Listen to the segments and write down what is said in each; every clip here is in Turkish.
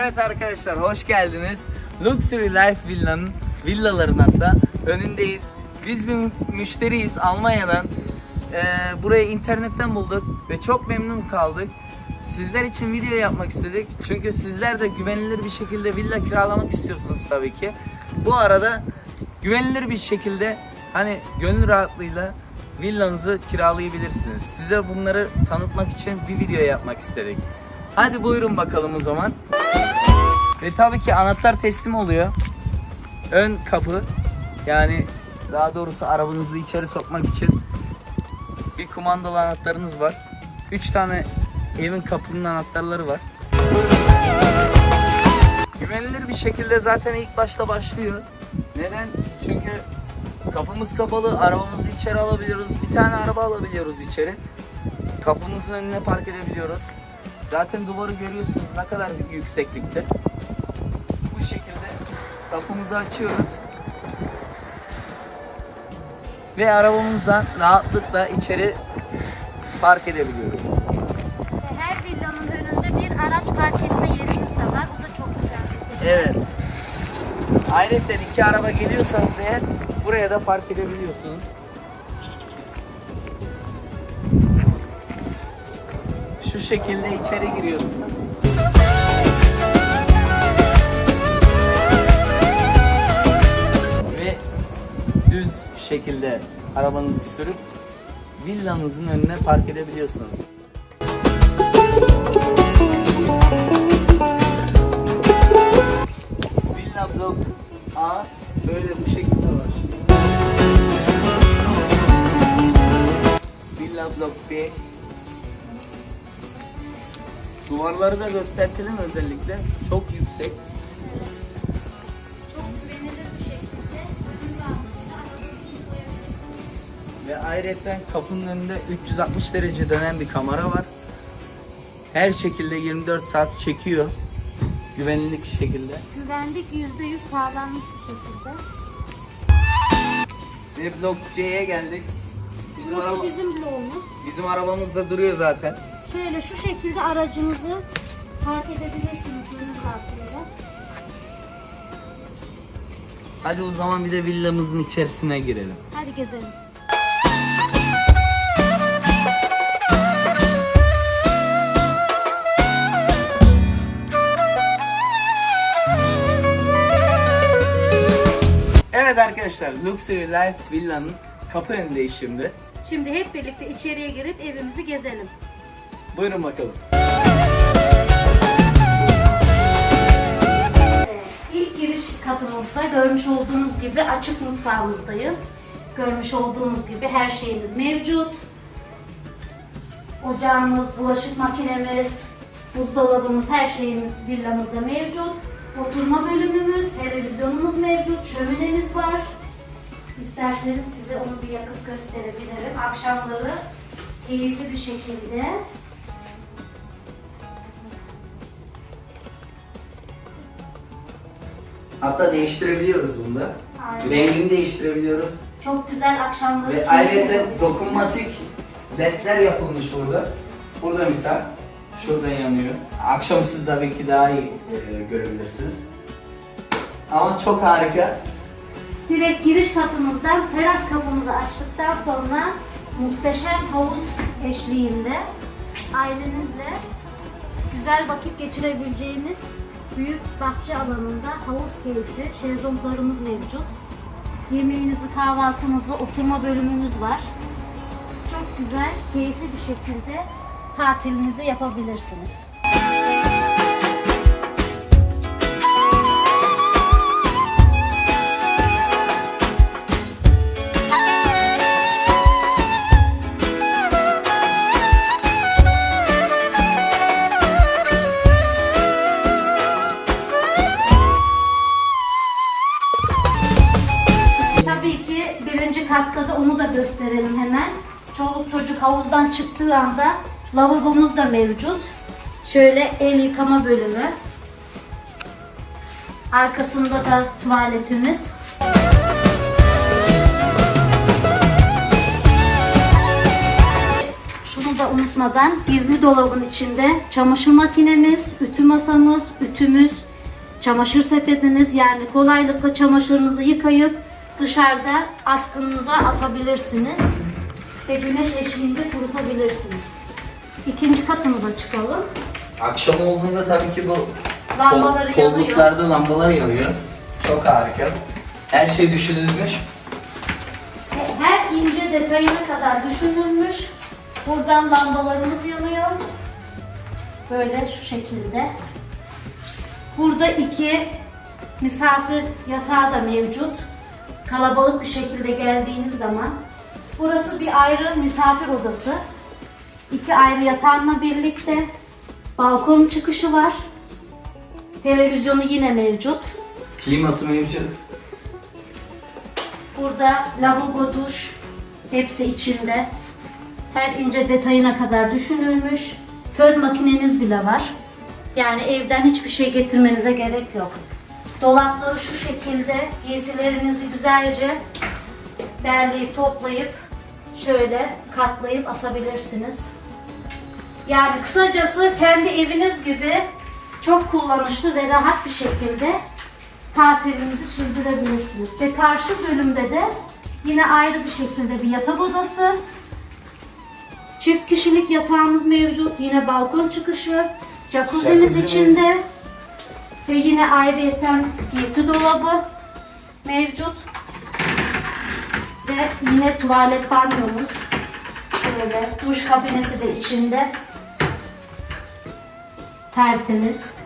arkadaşlar hoş geldiniz. Luxury Life Villa'nın villaların hatta önündeyiz. Biz bir müşteriyiz Almanya'dan. Ee, burayı internetten bulduk ve çok memnun kaldık. Sizler için video yapmak istedik. Çünkü sizler de güvenilir bir şekilde villa kiralamak istiyorsunuz tabii ki. Bu arada güvenilir bir şekilde hani gönül rahatlığıyla villanızı kiralayabilirsiniz. Size bunları tanıtmak için bir video yapmak istedik. Hadi buyurun bakalım o zaman. Ve tabii ki anahtar teslim oluyor. Ön kapı yani daha doğrusu arabanızı içeri sokmak için bir kumandalı anahtarınız var. 3 tane evin kapının anahtarları var. Güvenilir bir şekilde zaten ilk başta başlıyor. Neden? Çünkü kapımız kapalı, arabamızı içeri alabiliyoruz. Bir tane araba alabiliyoruz içeri. Kapımızın önüne park edebiliyoruz. Zaten duvarı görüyorsunuz ne kadar yükseklikte. Kapımızı açıyoruz. Ve arabamızdan rahatlıkla içeri park edebiliyoruz. Her villanın önünde bir araç park etme yerimiz de var. Bu da çok güzel. şey. Evet. Ayrıca iki araba geliyorsanız eğer buraya da park edebiliyorsunuz. Şu şekilde içeri giriyorsunuz. Düz şekilde arabanızı sürüp villanızın önüne park edebiliyorsunuz. Villa Blok A böyle bu şekilde var. Villa Blok B Duvarları da göstertelim özellikle. Çok yüksek. Ve ayrıca kapının önünde 360 derece dönen bir kamera var. Her şekilde 24 saat çekiyor. Güvenlik şekilde. Güvenlik yüzde yüz sağlanmış bir şekilde. Ve blok C'ye geldik. Bizim, araba, Burası bizim bloğumuz. bizim arabamız da duruyor zaten. Şöyle şu şekilde aracınızı park edebilirsiniz gönül rahatlığıyla. Hadi o zaman bir de villamızın içerisine girelim. Hadi gezelim. Evet arkadaşlar Luxury Life Villa'nın kapı önündeyiz şimdi. Şimdi hep birlikte içeriye girip evimizi gezelim. Buyurun bakalım. İlk giriş katımızda görmüş olduğunuz gibi açık mutfağımızdayız. Görmüş olduğunuz gibi her şeyimiz mevcut. Ocağımız, bulaşık makinemiz, buzdolabımız, her şeyimiz villamızda mevcut. Oturma bölümümüz, televizyonumuz mevcut, şöminemiz var. İsterseniz size onu bir yakıp gösterebilirim. Akşamları keyifli bir şekilde Hatta değiştirebiliyoruz bunda. Aynen. Rengini değiştirebiliyoruz. çok güzel akşamları Ve ayrıca dokunmatik ledler yapılmış burada. Burada misal şuradan yanıyor. Akşamüstü tabii ki daha iyi e, görebilirsiniz. Ama çok harika. Direkt giriş katımızdan teras kapımızı açtıktan sonra muhteşem havuz eşliğinde ailenizle güzel vakit geçirebileceğiniz büyük bahçe alanında havuz keyfi, şezlonglarımız mevcut. Yemeğinizi, kahvaltınızı, oturma bölümümüz var. Çok güzel, keyifli bir şekilde tatilinizi yapabilirsiniz. Birinci katta onu da gösterelim hemen. Çoluk çocuk havuzdan çıktığı anda lavabomuz da mevcut. Şöyle el yıkama bölümü. Arkasında da tuvaletimiz. Şunu da unutmadan gizli dolabın içinde çamaşır makinemiz, ütü masamız, ütümüz, çamaşır sepetiniz yani kolaylıkla çamaşırınızı yıkayıp dışarıda askınıza asabilirsiniz ve güneş eşliğinde kurutabilirsiniz. İkinci katımıza çıkalım. Akşam olduğunda tabii ki bu Lambaları kol- yanıyor. kolluklarda lambalar yanıyor. Çok harika. Her şey düşünülmüş. Her ince detayına kadar düşünülmüş. Buradan lambalarımız yanıyor. Böyle şu şekilde. Burada iki misafir yatağı da mevcut. Kalabalık bir şekilde geldiğiniz zaman. Burası bir ayrı misafir odası. İki ayrı yatağınla birlikte. Balkon çıkışı var. Televizyonu yine mevcut. Kliması mevcut. Burada lavabo, duş hepsi içinde. Her ince detayına kadar düşünülmüş. Fön makineniz bile var. Yani evden hiçbir şey getirmenize gerek yok. Dolapları şu şekilde giysilerinizi güzelce derleyip toplayıp şöyle katlayıp asabilirsiniz. Yani kısacası kendi eviniz gibi çok kullanışlı ve rahat bir şekilde tatilinizi sürdürebilirsiniz. Ve karşı bölümde de yine ayrı bir şekilde bir yatak odası. Çift kişilik yatağımız mevcut. Yine balkon çıkışı. Jacuzzi'miz içinde. Ve yine ayrıyeten giysi dolabı mevcut. Ve yine tuvalet banyomuz. Şöyle duş kabinesi de içinde. Tertemiz.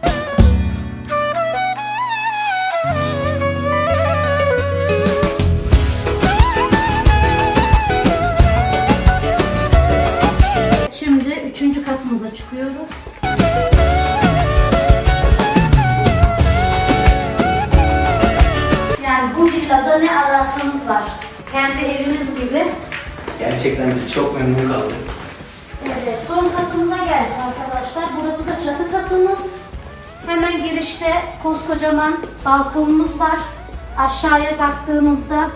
Şimdi üçüncü katımıza çıkıyoruz. Yani bu villada ne ararsanız var. Kendi eviniz gibi. Gerçekten biz çok memnun kaldık. Evet, son katımıza geldik arkadaşlar. Burası da çatı katımız. Hemen girişte koskocaman balkonumuz var. Aşağıya baktığınızda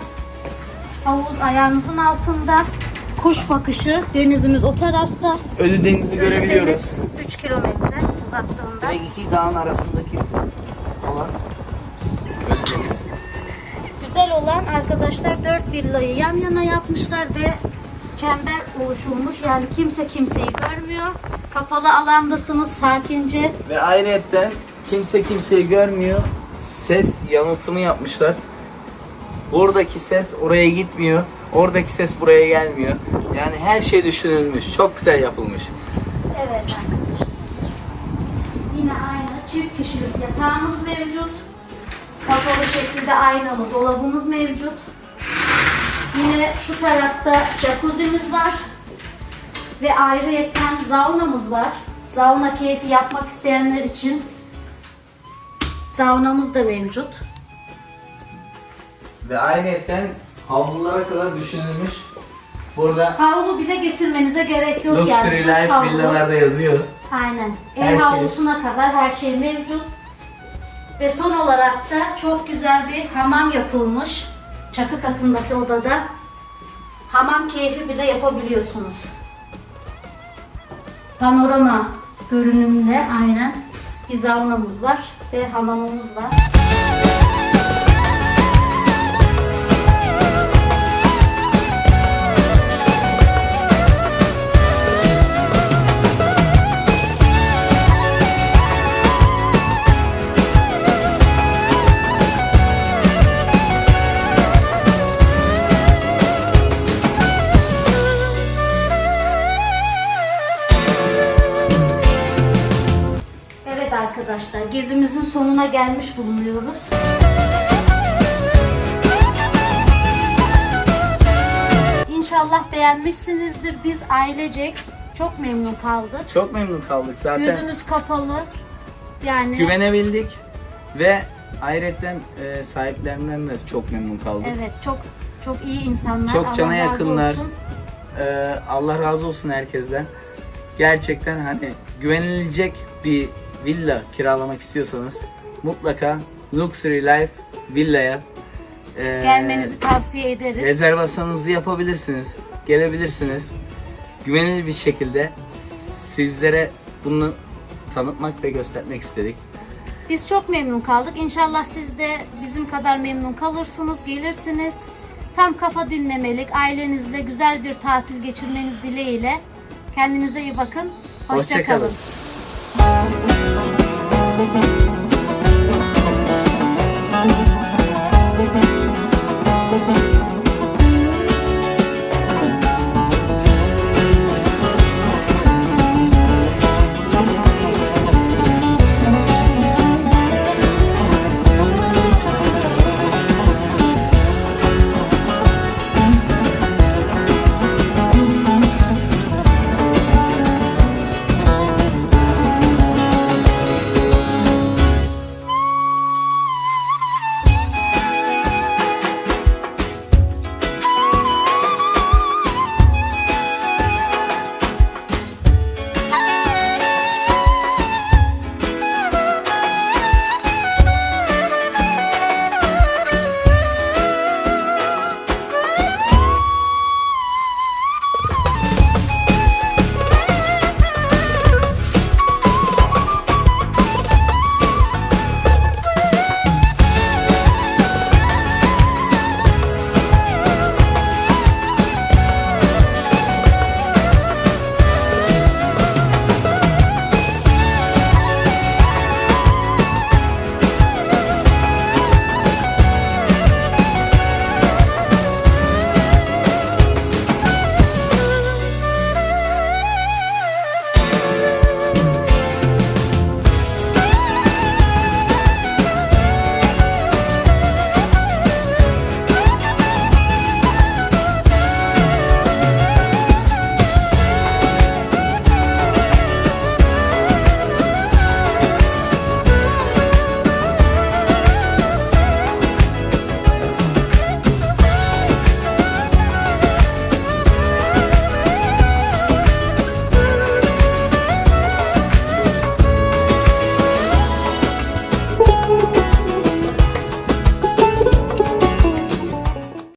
havuz ayağınızın altında. Kuş bakışı, denizimiz o tarafta. Ölü denizi görebiliyoruz. 3 kilometre uzaklığında. Direkt iki dağın arasındaki olan Ölü deniz. Güzel olan arkadaşlar 4 villayı yan yana yapmışlar ve çember oluşulmuş. Yani kimse kimseyi görmüyor. Kapalı alandasınız sakince. Ve ayrıyetten kimse kimseyi görmüyor. Ses yanıltımı yapmışlar. Buradaki ses oraya gitmiyor. Oradaki ses buraya gelmiyor. Yani her şey düşünülmüş. Çok güzel yapılmış. Evet arkadaşlar. Yine aynı çift kişilik yatağımız mevcut. Kapalı şekilde aynalı dolabımız mevcut. Yine şu tarafta jacuzzi'miz var. Ve ayrıyetten saunamız var. Sauna keyfi yapmak isteyenler için saunamız da mevcut. Ve ayrıyetten havlulara kadar düşünülmüş. Burada Havlu bile getirmenize gerek yok Luxury yani. Duş Life havlu. villalarda yazıyor. Aynen. Ev Her şey. havlusuna kadar her şey mevcut. Ve son olarak da çok güzel bir hamam yapılmış. Çatı katındaki odada. Hamam keyfi bile yapabiliyorsunuz. Panorama görünümde aynen bir saunamız var ve hamamımız var. Arkadaşlar gezimizin sonuna gelmiş bulunuyoruz. İnşallah beğenmişsinizdir. Biz ailecek çok memnun kaldık. Çok memnun kaldık zaten. Gözümüz kapalı. Yani Güvenebildik ve ayrıca e, sahiplerinden de çok memnun kaldık. evet çok çok iyi insanlar. Çok cana yakınlar. Ee, Allah razı olsun herkesten. Gerçekten hani güvenilecek bir villa kiralamak istiyorsanız mutlaka Luxury Life Villa'ya e, Gelmenizi tavsiye ederiz. rezervasyonunuz yapabilirsiniz. Gelebilirsiniz. Güvenilir bir şekilde sizlere bunu tanıtmak ve göstermek istedik. Biz çok memnun kaldık. İnşallah siz de bizim kadar memnun kalırsınız, gelirsiniz. Tam kafa dinlemelik, ailenizle güzel bir tatil geçirmeniz dileğiyle. Kendinize iyi bakın. Hoşça, Hoşça kalın. kalın. Thank you.